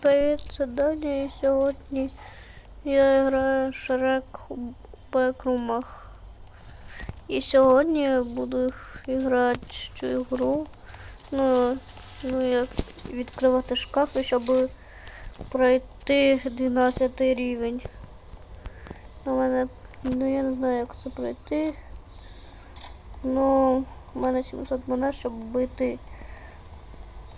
Привіт, це Даня і сьогодні я граю Шрек у бекрумах. І сьогодні я буду грати цю ігру. Ну, ну як відкривати шкаф, щоб пройти 12 рівень. У мене, ну я не знаю, як це пройти. Ну, у мене 700 монет, щоб бити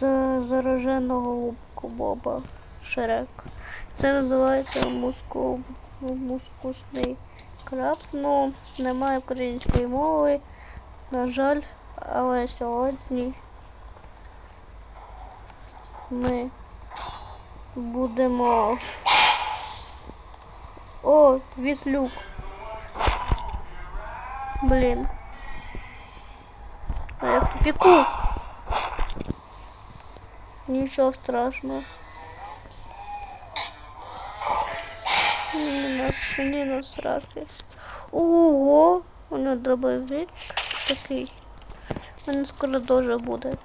зараженого Боба Шрек. Це називається муску, мускусний краб. Ну, немає української мови, на жаль, але сьогодні ми будемо. О, віслюк. Блін. А я в тупіку. Нічого страшного. На спині насрати. Ого! Него дробовик такий. Мене скоро тоже буде.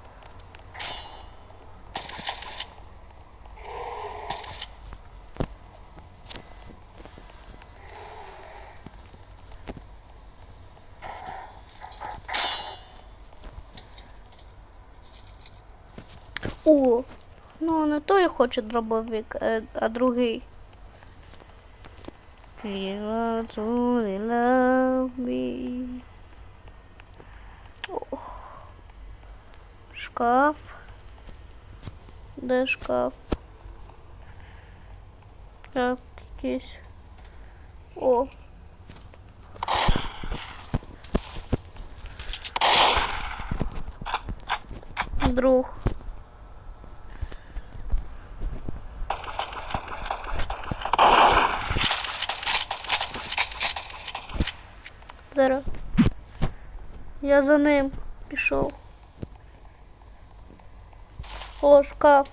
О, ну не той хоче дробовик, е, а другий. You. Шкаф. Де шкаф? Так, якийсь. О. Друг. Я за ним пішов. О, шкаф.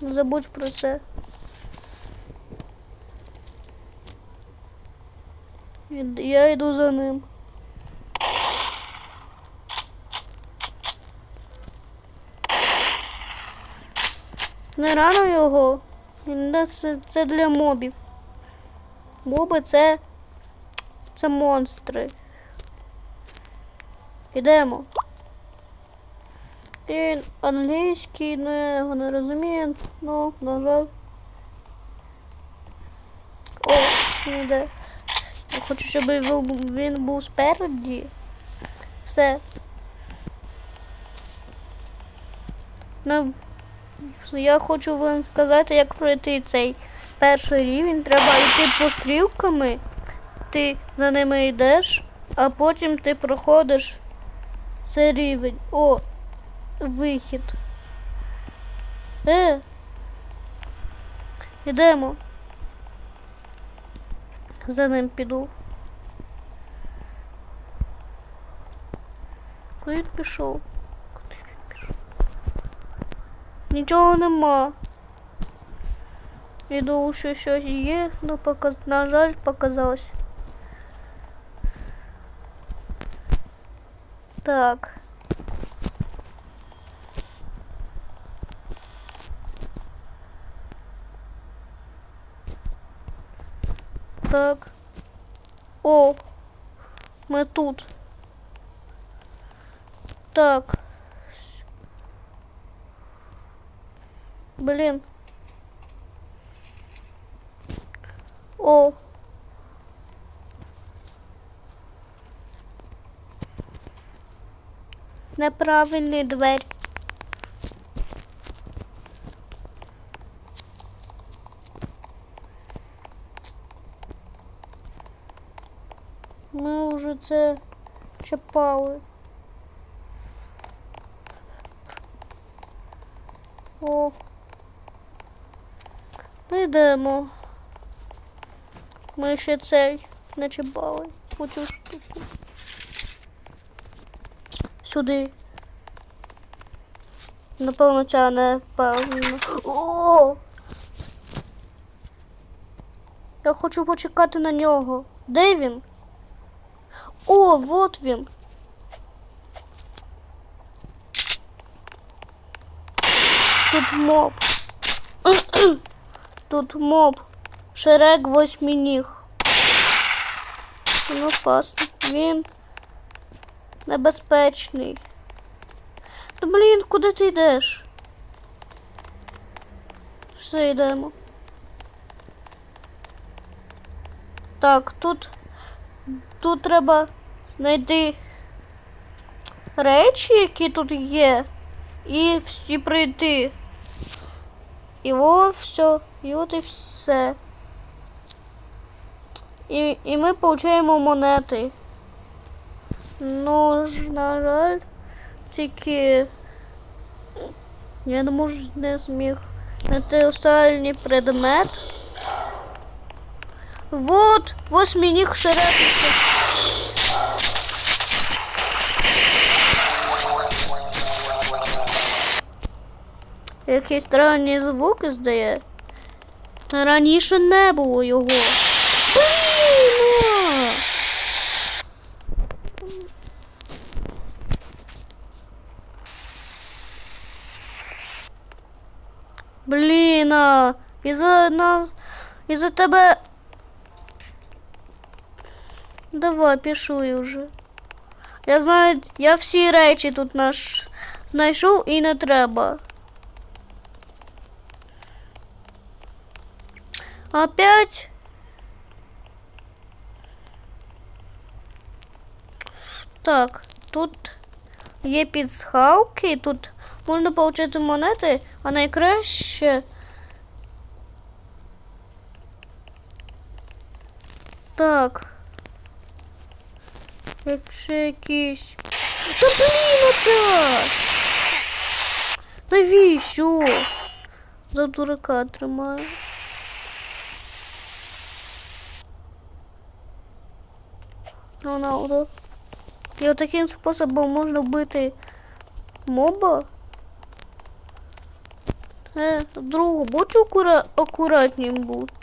Не забудь про це. Я йду за ним. Не рано його. Це для мобів. Моби це. Це монстри. Ідемо. Він англійський, ну я його не розумію, ну, на жаль. О, він іде. Я хочу, щоб він був спереді. Все. Ну, я хочу вам сказати, як пройти цей перший рівень. Треба йти по стрілками ти за ними йдеш, а потім ти проходиш цей рівень. О, вихід. Е. Йдемо. За ним піду. Куди він пішов? Куди він пішов? Нічого нема. Іду, що щось є, але показ... на жаль, показалось. Так. Так. О, ми тут. Так. Блін. О. Неправильний двері. Ми вже це чіпали. О. Ми йдемо. Ми ще цей не чіпали. Оцю штуку. Сюди. Напевно, ця не певно. О! Я хочу почекати на нього. Де він? О, вот він. Тут моб. Тут моб. Шрек восьминіг. Він опасний. Він небезпечний. Та блін, куди ти йдеш? Все йдемо. Так, тут. Тут треба знайти речі, які тут є, і всі пройти. І о, все, і от і все. І, і ми получаємо монети. Ну, на жаль, тільки я не можу не зміг знайти останній предмет. Вот, восьминіг шерепиться. Якісь странні звуки здає. Раніше не було його. Блін! Блін, а, із-за нас, із-за тебе. Давай, пішуй уже. Я знаю, я всі речі тут наш знайшов і не треба. Опять? Так, тут є підсхалки, тут можна отримати монети, а найкраще. Так. Якщо якісь. Та блін, опять! Навіщо? За дурака тримаю. Роналдо. І от таким способом можна вбити моба. Е, другу, будь акура... акуратнім будь.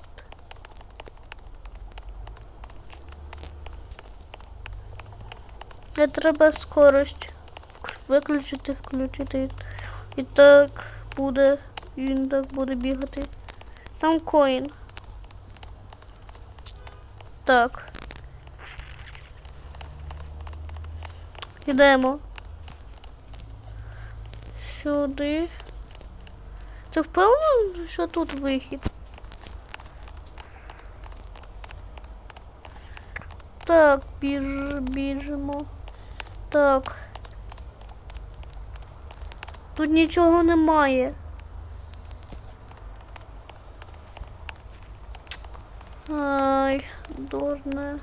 Не треба скорость виключити, включити. І так буде. Він так буде бігати. Там коін. Так. Йдемо. Сюди. Ти впевнений, що тут вихід? Так, біж, біжимо. Так. Тут нічого немає. Ай, дурне.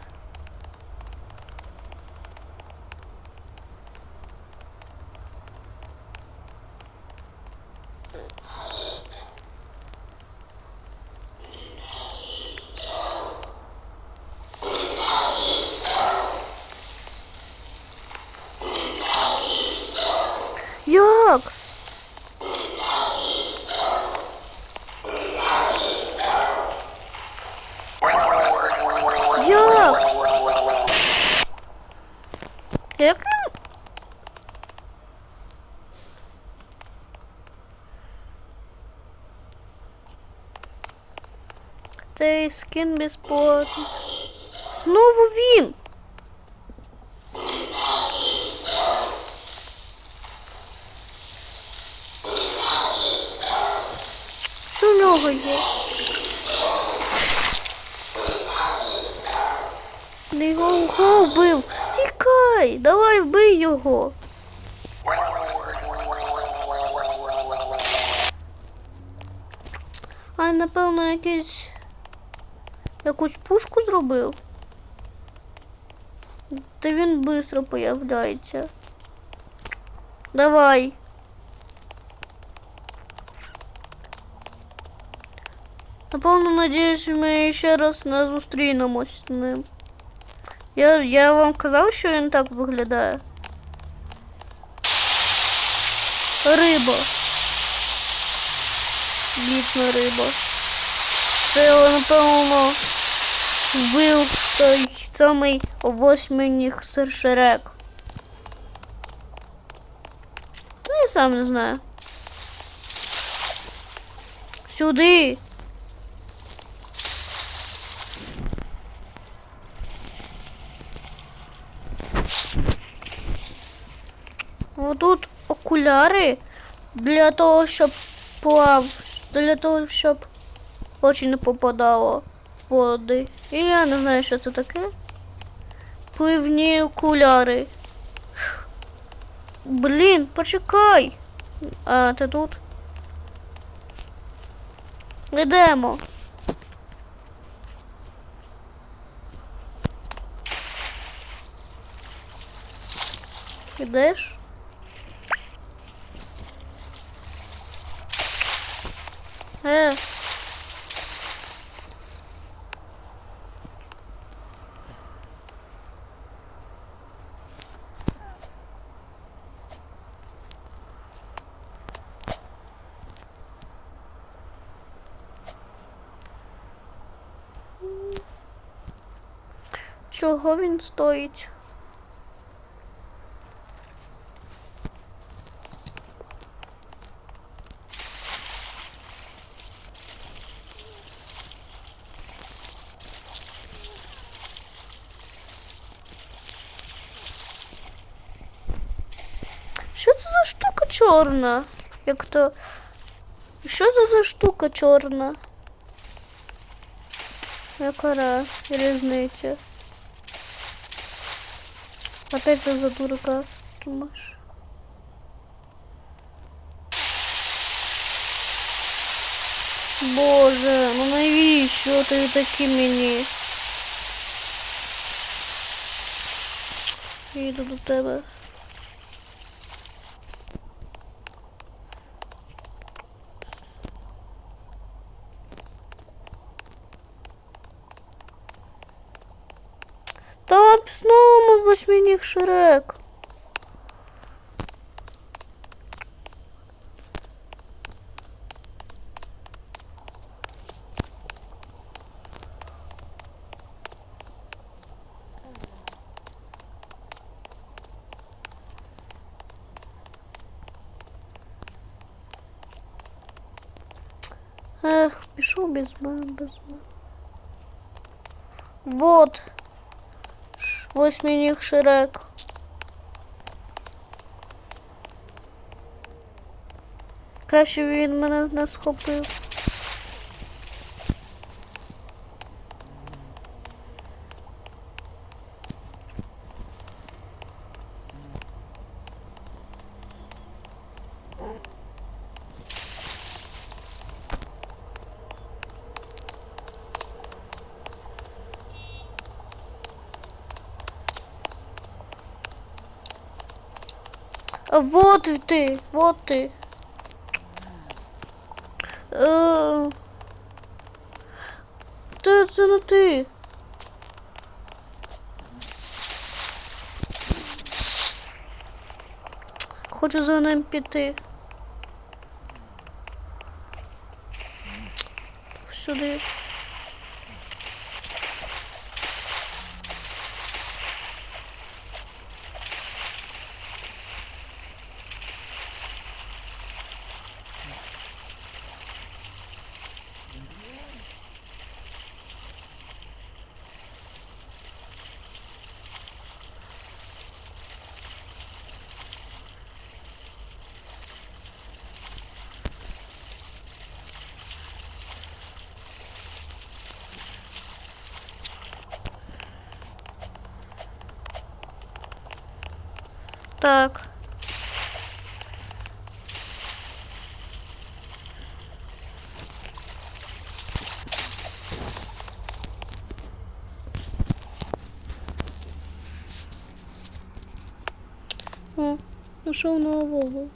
Цей скін безплатний. Знову він. Що в нього є? Не його вбив. Тікай, давай вбий його. А напевно якийсь якусь пушку зробив. Та він швидко появляється. Давай. Напевно, надіюсь, ми ще раз не зустрінемось з ним. Я, я вам казав, що він так виглядає. Риба. Дійсно риба. Це, напевно, вбив той самий восьминіг сершерек. Ну, я сам не знаю. Сюди. Отут окуляри для того, щоб плав, для того, щоб очі не попадало води. І я не знаю, що це таке. Пливні окуляри. Блін, почекай. А, ти тут? Йдемо. Ідеш? Е. Чого він стоїть? Що це за штука чорна? Як то. Що це за штука чорна? Яка раз різниця? Опять ты за дурака думаешь? Боже, ну навіщо ти такі мені? Я Йду до тебе. Там знову восьминіг Шрек. Ех, пішов без мене, без мене. Вот. Восьминіг Шрек. Краще він мене не схопив. Вот ты, вот ты. Е, Та це ти. Хочу за ним піти. Сюди. Так. О, нашел нового.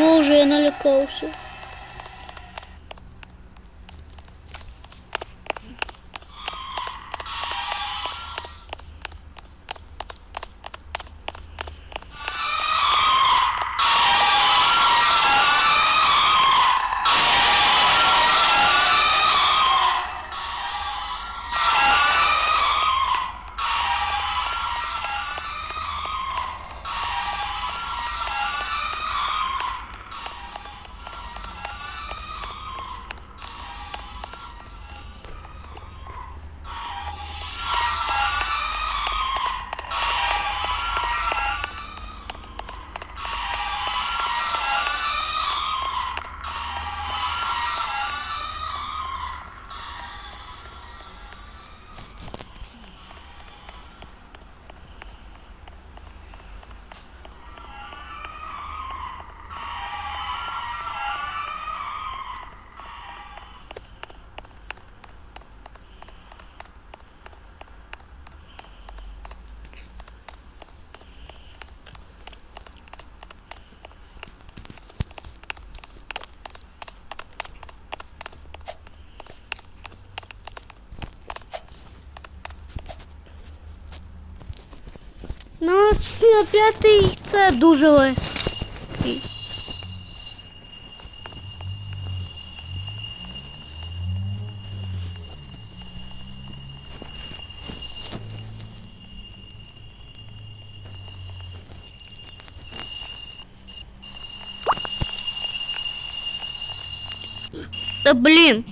Боже, я налякався. На п'ятий. Це дуже легкий. Та блін,